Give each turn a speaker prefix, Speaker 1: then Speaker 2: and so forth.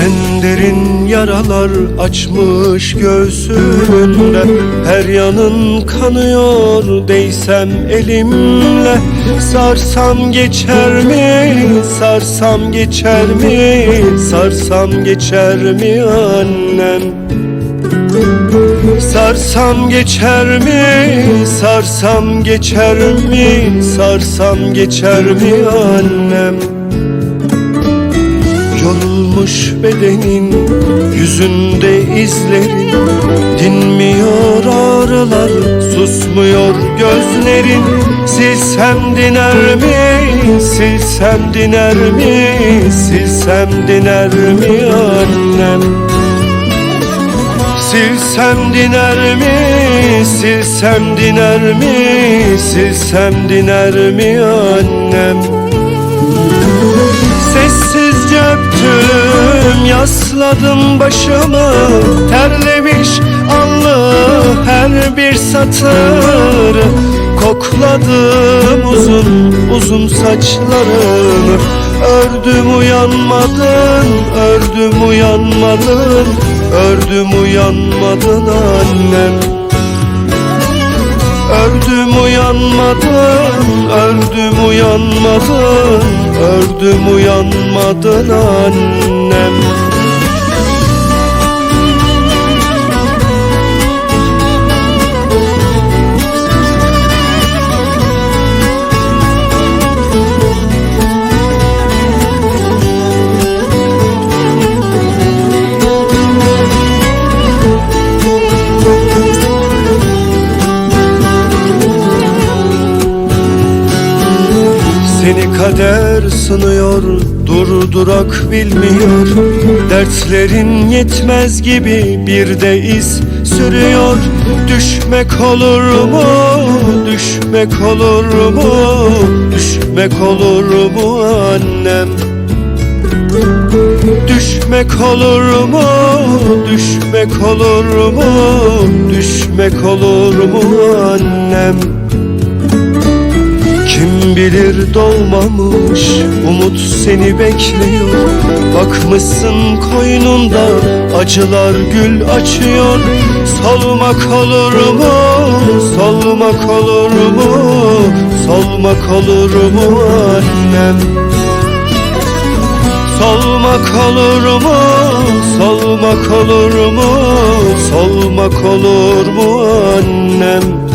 Speaker 1: En derin yaralar açmış göğsünde. Her yanın kanıyor değsem elimle. Sarsam geçer mi, sarsam geçer mi? Sarsam geçer mi annem? Sarsam geçer mi, sarsam geçer mi? Sarsam geçer mi annem Yorulmuş bedenin yüzünde izlerin Dinmiyor ağrılar susmuyor gözlerin. Silsem diner mi silsem diner mi Silsem diner mi annem? Silsem diner mi silsem diner mi Silsem diner mi annem? Sessizce öptüm yasladım başımı Terlemiş allı her bir satır. Kokladım uzun uzun saçlarını. Ördüm uyanmadın, ördüm uyanmadın. Ördüm uyanmadın annem. Ördüm uyanmadın, ördüm uyanmadın, ördüm uyanmadın annem. Kader sınıyor, durdurak bilmiyor. Dertlerin yetmez gibi bir de iz sürüyor. Düşmek olur mu, düşmek olur mu, düşmek olur mu annem? Düşmek olur mu, düşmek olur mu, düşmek olur mu annem kim bilir doğmamış umut seni bekliyor. Bakmışsın koynunda acılar gül açıyor. Solmak olur mu, solmak olur mu, solmak olur mu annem? Solmak olur mu, solmak olur mu, solmak olur mu annem